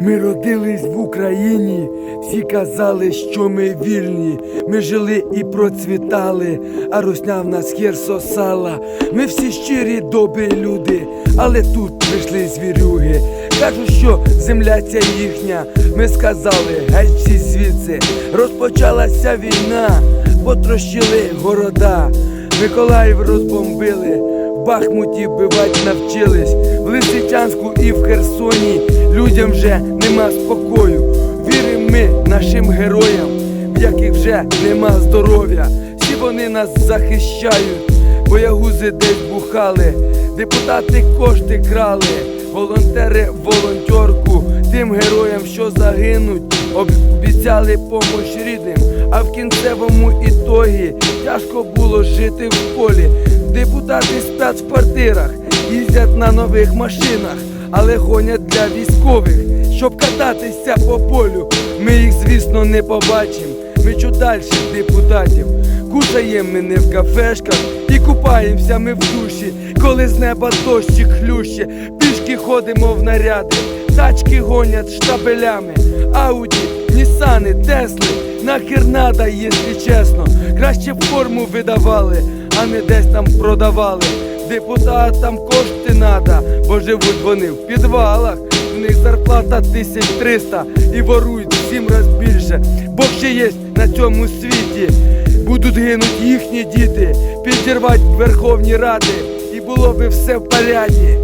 Ми родились в Україні, всі казали, що ми вільні. Ми жили і процвітали, а русня в нас хер сосала. Ми всі щирі, добрі люди, але тут прийшли звірюги. Кажуть, що земля ця їхня. Ми сказали, геть всі звідси. Розпочалася війна, потрощили города. Миколаїв розбомбили. Бахмуті бивать навчились, в Лисичанську і в Херсоні людям вже нема спокою. Віримо ми нашим героям, в яких вже нема здоров'я. Всі вони нас захищають, боягузи десь бухали, депутати кошти крали, волонтери волонтерку, тим героям, що загинуть, обіцяли помощ рідним, а в кінцевому ітогі тяжко було жити в полі. Депутати сплять в квартирах, їздять на нових машинах, але гонять для військових, щоб кататися по полю. Ми їх, звісно, не побачимо. Ми чудальших депутатів. Кушаємо ми не в кафешках і купаємося ми в душі, коли з неба дощик хлюще, пішки ходимо в наряди, тачки гонять штабелями, ауді, нісани, тесли, нахер надо, якщо чесно. Краще б форму видавали, а не десь там продавали. Депутатам кошти надо, бо живуть вони в підвалах. В них зарплата 1300 і ворують сім раз більше. Бог ще є на цьому світі. Будуть гинуть їхні діти, підірвать Верховні Ради, і було би все в поряді.